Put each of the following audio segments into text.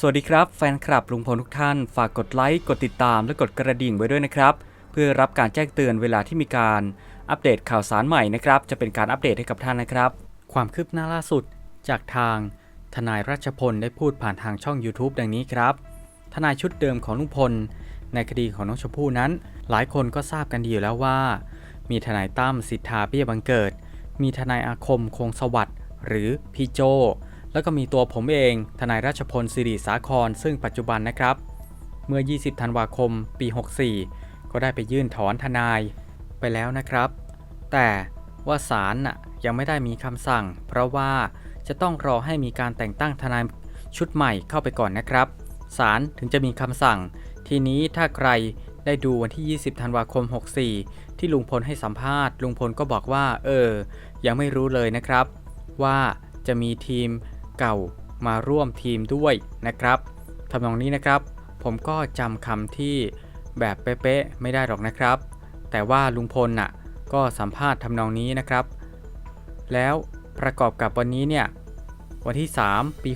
สวัสดีครับแฟนคลับลุงพลทุกท่าน ฝากกดไลค์ กดติดตามและกดกระดิ่งไว้ด้วยนะครับ เพื่อรับการแจ้งเตือนเวลาที่มีการอัปเดตข่าวสารใหม่นะครับ จะเป็นการอัปเดตให้กับท่านนะครับ ความคืบหน้าล่าสุดจากทางทนายรัชพลได้พูดผ่านทางช่อง YouTube ดังนี้ครับ ทนายชุดเดิมของลุงพล ในคดีของน้องชมพู่นั้น หลายคนก็ทราบกันดีอยู่แล้วว่า มีทนายตั้มสิทธาเบี้ยบังเกิด มีทนายอาคมคงสวัสดิ์หรือพี่โจ แล้วก็มีตัวผมเอง ทนายราชพลสิริสาคร ซึ่งปัจจุบันนะครับ เมื่อ 20 ธันวาคม ปี 64 ก็ได้ไปยื่นถอนทนายไปแล้วนะครับ แต่ว่าศาลน่ะยังไม่ได้มีคำสั่ง เพราะว่าจะต้องรอให้มีการแต่งตั้งทนายชุดใหม่เข้าไปก่อนนะครับศาลถึงจะมีคำสั่ง ทีนี้ถ้าใครได้ดูวันที่ 20 ธันวาคม 64 ที่ลุงพลให้สัมภาษณ์ ลุงพลก็บอกว่า เออ ยังไม่รู้เลยนะครับ ว่าจะมีทีม เก่ามาร่วมทีมด้วยนะครับทำนองนี้นะครับ ผมก็จำคำที่แบบเป๊ะๆไม่ได้หรอกนะครับ แต่ว่าลุงพลน่ะก็สัมภาษณ์ทำนองนี้นะครับ แล้วประกอบกับวันนี้เนี่ยวันที่ 3 ปี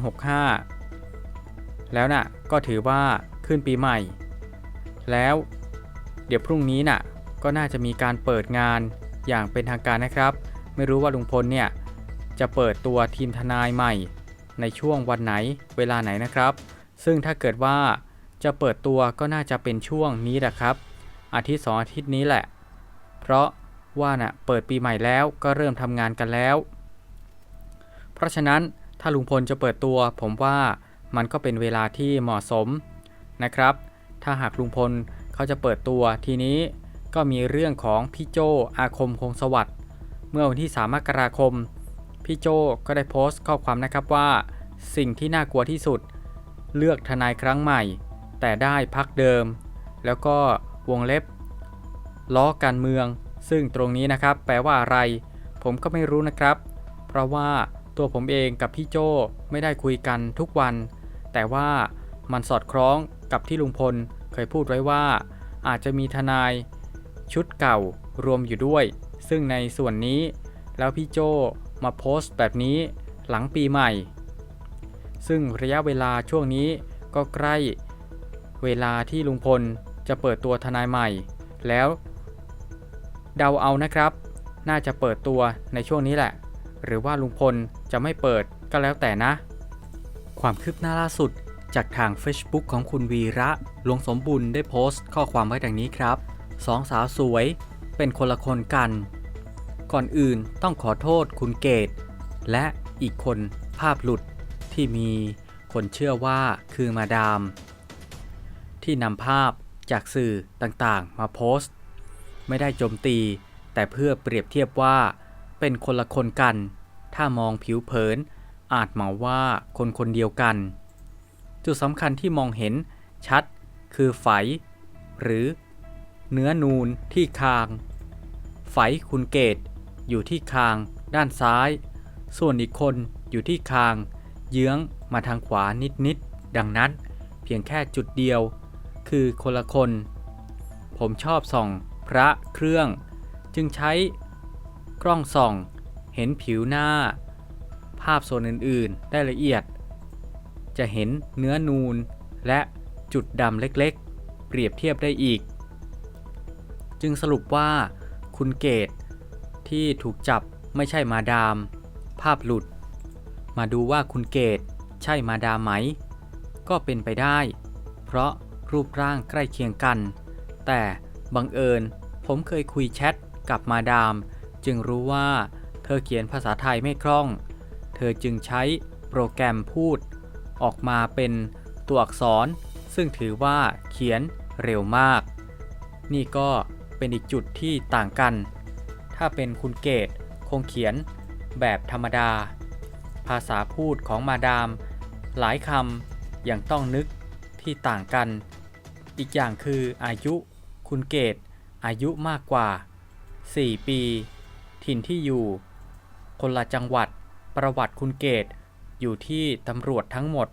65 แล้วน่ะก็ถือว่าขึ้นปีใหม่ แล้วเดี๋ยวพรุ่งนี้น่ะก็น่าจะมีการเปิดงานอย่างเป็นทางการนะครับ ไม่รู้ว่าลุงพลเนี่ยจะเปิดตัวทีมทนายใหม่ ในช่วงวันไหนเวลาไหนนะครับ ซึ่งถ้าเกิดว่าจะเปิดตัวก็น่าจะเป็นช่วงนี้แหละครับ อาทิตย์สองอาทิตย์นี้แหละ เพราะว่าน่ะเปิดปีใหม่แล้วก็เริ่มทำงานกันแล้ว เพราะฉะนั้นถ้าลุงพลจะเปิดตัว ผมว่ามันก็เป็นเวลาที่เหมาะสมนะครับ ถ้าหากลุงพลเขาจะเปิดตัวทีนี้ก็มีเรื่องของพี่โจอาคมคงสวัสดิ์เมื่อวันที่ 3 มกราคม พี่โจก็ได้โพสต์ข้อความนะครับว่า สิ่งที่น่ากลัวที่สุด เลือกทนายครั้งใหม่ แต่ได้พักเดิม แล้วก็วงเล็บ ล้อการเมือง ซึ่งตรงนี้นะครับ แปลว่าอะไร ผมก็ไม่รู้นะครับ เพราะว่าตัวผมเองกับพี่โจไม่ได้คุยกันทุกวัน แต่ว่ามันสอดคล้องกับที่ลุงพลเคยพูดไว้ว่า อาจจะมีทนาย ชุดเก่ารวมอยู่ด้วย ซึ่งในส่วนนี้แล้วพี่โจ มาโพสต์แบบนี้หลังปีใหม่ ซึ่งระยะเวลาช่วงนี้ก็ใกล้เวลาที่ลุงพลจะเปิดตัวทนายใหม่ แล้วเดาเอานะครับ น่าจะเปิดตัวในช่วงนี้แหละ หรือว่าลุงพลจะไม่เปิดก็แล้วแต่นะ ความคืบหน้าล่าสุดจากทาง Facebook ของคุณวีระหลวงสมบุญได้โพสต์ข้อความไว้ดังนี้ครับสองสาวสวยเป็นคนละคนกัน ก่อนอื่นต้องขอโทษคุณเกต และอีกคนภาพหลุดที่มีคนเชื่อว่าคือมาดาม ที่นำภาพจากสื่อต่างๆ มาโพสต์ ไม่ได้โจมตี แต่เพื่อเปรียบเทียบว่า เป็นคนละคนกัน ถ้ามองผิวเผิน อาจเหมาว่าคนคนเดียวกัน จุดสำคัญที่มองเห็นชัดคือไฝ หรือ เนื้อนูนที่คาง ไฝคุณเกต อยู่ที่คาง ด้านซ้าย ส่วนอีกคนอยู่ที่คาง เยื้องมาทางขวานิดๆ ดังนั้นเพียงแค่จุดเดียว คือคนละคน ผมชอบส่องพระเครื่อง จึงใช้กล้องส่อง เห็นผิวหน้า ภาพส่วนอื่นๆ ได้ละเอียด จะเห็นเนื้อนูนและจุดดำเล็กๆ เปรียบเทียบได้อีก จึงสรุปว่าคุณเกต ที่ถูกจับไม่ใช่มาดาม ภาพหลุด มาดูว่าคุณเกตใช่มาดามไหม ก็เป็นไปได้ เพราะรูปร่างใกล้เคียงกัน แต่บังเอิญผมเคยคุยแชทกับมาดาม จึงรู้ว่าเธอเขียนภาษาไทยไม่คล่อง เธอจึงใช้โปรแกรมพูด ออกมาเป็นตัวอักษร ซึ่งถือว่าเขียนเร็วมาก นี่ก็เป็นอีกจุดที่ต่างกัน ถ้าเป็นคุณเกตคงเขียนแบบธรรมดา ภาษาพูดของมาดาม หลายคำยังต้องนึกที่ต่างกัน อีกอย่างคืออายุคุณเกตอายุมากกว่า 4 ปี ถิ่นที่อยู่ คนละจังหวัดประวัติคุณเกตอยู่ที่ตำรวจทั้งหมด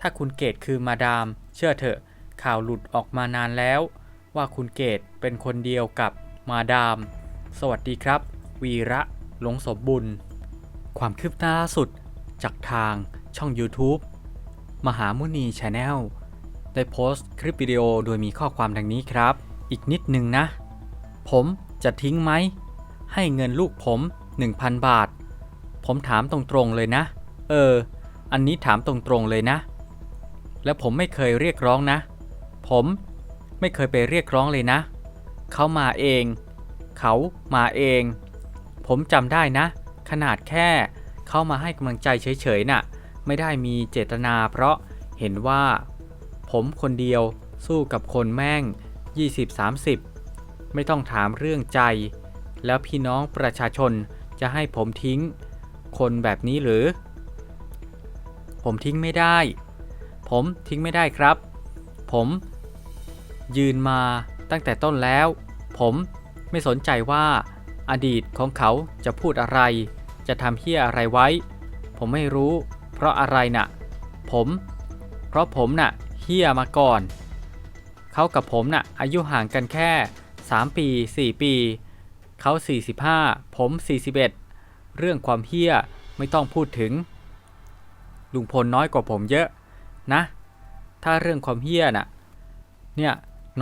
ถ้าคุณเกตคือมาดาม เชื่อเถอะ ข่าวหลุดออกมานานแล้ว ว่าคุณเกตเป็นคนเดียวกับมาดาม สวัสดีครับ วีระหลงสมบุญ ความคืบหน้าล่าสุดจากทางช่อง YouTube มหามุนีชาแนลได้โพสต์คลิปวิดีโอโดยมีข้อความดังนี้ครับ อีกนิดหนึ่งนะ ผมจะทิ้งไหม ให้เงินลูกผม 1,000 บาท ผมถามตรงๆเลยนะ เออ อันนี้ถามตรงๆเลยนะ และผมไม่เคยเรียกร้องนะ ผมไม่เคยไปเรียกร้องเลยนะ เขามาเอง เขามาเอง ผมจำได้นะ ขนาดแค่เข้ามาให้กำลังใจเฉยๆน่ะ ไม่ได้มีเจตนาเพราะเห็นว่า ผมคนเดียวสู้กับคนแม่ง 20-30 ไม่ต้องถามเรื่องใจ แล้วพี่น้องประชาชนจะให้ผมทิ้ง คนแบบนี้หรือ ผมทิ้งไม่ได้ ผมทิ้งไม่ได้ครับ ผมยืนมาตั้งแต่ต้นแล้ว ผม ไม่สนใจว่า อดีตของเขาจะพูดอะไร จะทำเฮี้ยอะไรไว้ ผมไม่รู้ เพราะอะไรน่ะ ผม เพราะผมน่ะเฮี้ยมาก่อน เขากับผมน่ะอายุห่างกันแค่ 3 ปี 4 ปี เขา 45 ผม 41 เรื่องความเฮี้ยไม่ต้องพูดถึง ลุงพลน้อยกว่าผมเยอะนะ ถ้าเรื่องความเฮี้ยน่ะ เนี่ย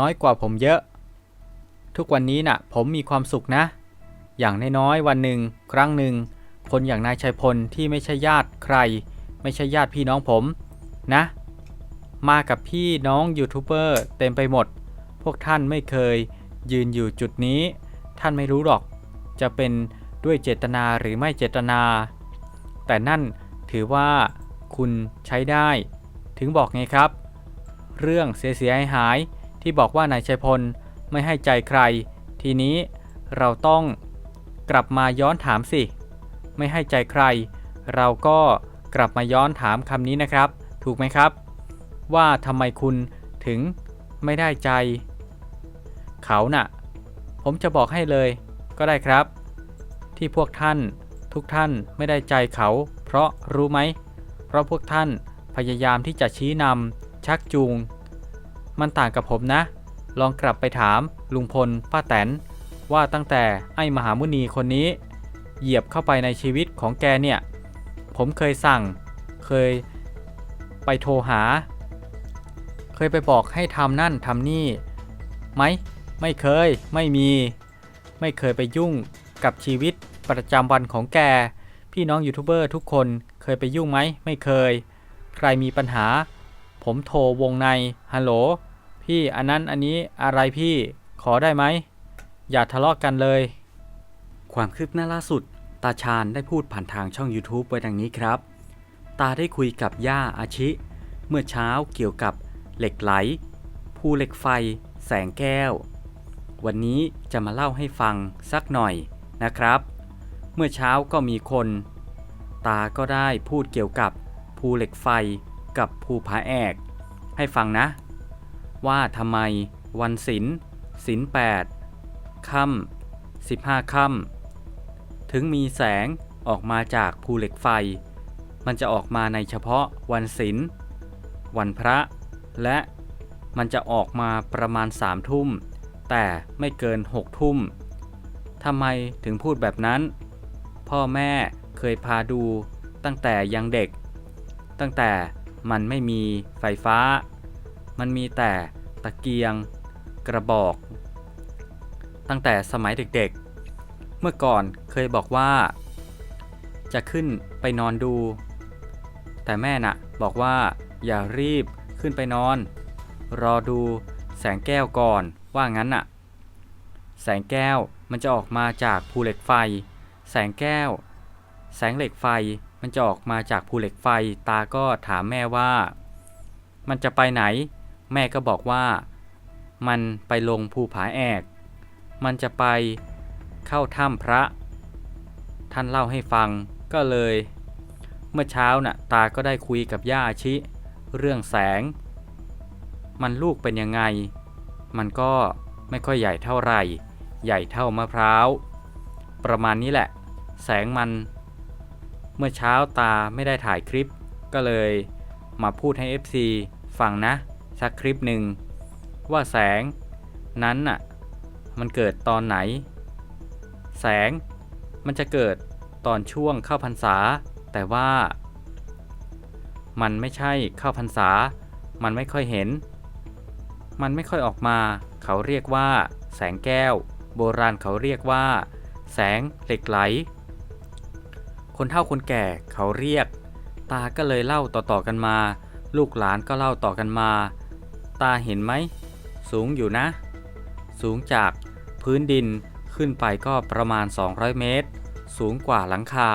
น้อยกว่าผมเยอะ ทุกวันนี้น่ะผมมีความสุขนะ อย่างน้อยๆวันหนึ่งครั้งหนึ่งคนอย่างนายชัยพลที่ไม่ใช่ญาติใคร ไม่ใช่ญาติพี่น้องผมนะ มากับพี่น้องยูทูบเบอร์เต็มไปหมด พวกท่านไม่เคยยืนอยู่จุดนี้ ท่านไม่รู้หรอก จะเป็นด้วยเจตนาหรือไม่เจตนา แต่นั่นถือว่าคุณใช้ได้ ถึงบอกไงครับ เรื่องเสียหายหายที่บอกว่านายชัยพล ไม่ให้ใจใคร ทีนี้เราต้องกลับมาย้อนถามสิ ไม่ให้ใจใคร เราก็กลับมาย้อนถามคำนี้นะครับ ถูกไหมครับ ว่าทำไมคุณถึงไม่ได้ใจ เขาน่ะ ผมจะบอกให้เลยก็ได้ครับ ที่พวกท่านทุกท่านไม่ได้ใจเขา เพราะรู้ไหม เพราะพวกท่านพยายามที่จะชี้นำชักจูง มันต่างกับผมนะ ลองกลับไปถามลุงพลป้าแตน ว่าตั้งแต่ไอ้มหามุนีคนนี้ เหยียบเข้าไปในชีวิตของแกเนี่ย ผมเคยสั่ง เคยไปโทรหา เคยไปบอกให้ทำนั่นทำนี่ไหมไม่เคยไม่มี ไม่เคยไปยุ่งกับชีวิตประจำวันของแก พี่น้องยูทูบเบอร์ทุกคนเคยไปยุ่งไหมไม่เคย ใครมีปัญหา ผมโทรวงในฮัลโหล พี่อันนั้นอันนี้อะไรพี่ขอได้ไหม อย่าทะเลาะกกันเลย ความคืบหน้าล่าสุด ตาชาญได้พูดผ่านทางช่อง YouTube ไว้ดังนี้ครับ ตาได้คุยกับย่าอาชิ เมื่อเช้าเกี่ยวกับเหล็กไหล ภูเหล็กไฟ แสงแก้ว วันนี้จะมาเล่าให้ฟังสักหน่อยนะครับ เมื่อเช้าก็มีคน ตาก็ได้พูดเกี่ยวกับภูเหล็กไฟกับภูผาแอก ให้ฟังนะ ว่าทำไม วันศิลศิลแปดค่ำสิบห้าค่ำถึงมีแสงออกมาจากภูเหล็กไฟ มันจะออกมาในเฉพาะวันศิลวันพระ และมันจะออกมาประมาณสามทุ่ม แต่ไม่เกินหกทุ่มทำไมถึงพูดแบบนั้น พ่อแม่เคยพาดูตั้งแต่ยังเด็ก ตั้งแต่มันไม่มีไฟฟ้า มันมีแต่ตะเกียงกระบอก ตั้งแต่สมัยเด็กๆ เมื่อก่อนเคยบอกว่า จะขึ้นไปนอนดู แต่แม่น่ะบอกว่าอย่ารีบขึ้นไปนอน รอดูแสงแก้วก่อนว่างั้นน่ะ แสงแก้วมันจะออกมาจากภูเหล็กไฟ แสงแก้ว แสงเหล็กไฟมันจะออกมาจากภูเหล็กไฟ ตาก็ถามแม่ว่า มันจะไปไหน แม่ก็บอกว่า มันไปลงภูผาแอก มันจะไปเข้าถ้ำพระ ท่านเล่าให้ฟังก็เลย เมื่อเช้าน่ะตาก็ได้คุยกับย่าอาชิ เรื่องแสง มันลูกเป็นยังไง มันก็ไม่ค่อยใหญ่เท่าไหร่ ใหญ่เท่ามะพร้าว ประมาณนี้แหละ แสงมัน เมื่อเช้าตาไม่ได้ถ่ายคลิป ก็เลยมาพูดให้ FC ฟังนะ สักคลิปหนึ่งว่าแสงนั้นน่ะมันเกิดตอนไหน แสงมันจะเกิดตอนช่วงเข้าพรรษา แต่ว่า มันไม่ใช่เข้าพรรษา มันไม่ค่อยเห็น มันไม่ค่อยออกมา เขาเรียกว่า แสงแก้ว โบราณเขาเรียกว่า แสงเหล็กไหล คนเฒ่าคนแก่เขาเรียก ตาก็เลยเล่าต่อๆกันมา ลูกหลานก็เล่าต่อกันมา ตาเห็นไหม สูงอยู่นะ สูงจากพื้นดินขึ้นไปก็ประมาณ 200 เมตร สูงกว่าหลังคา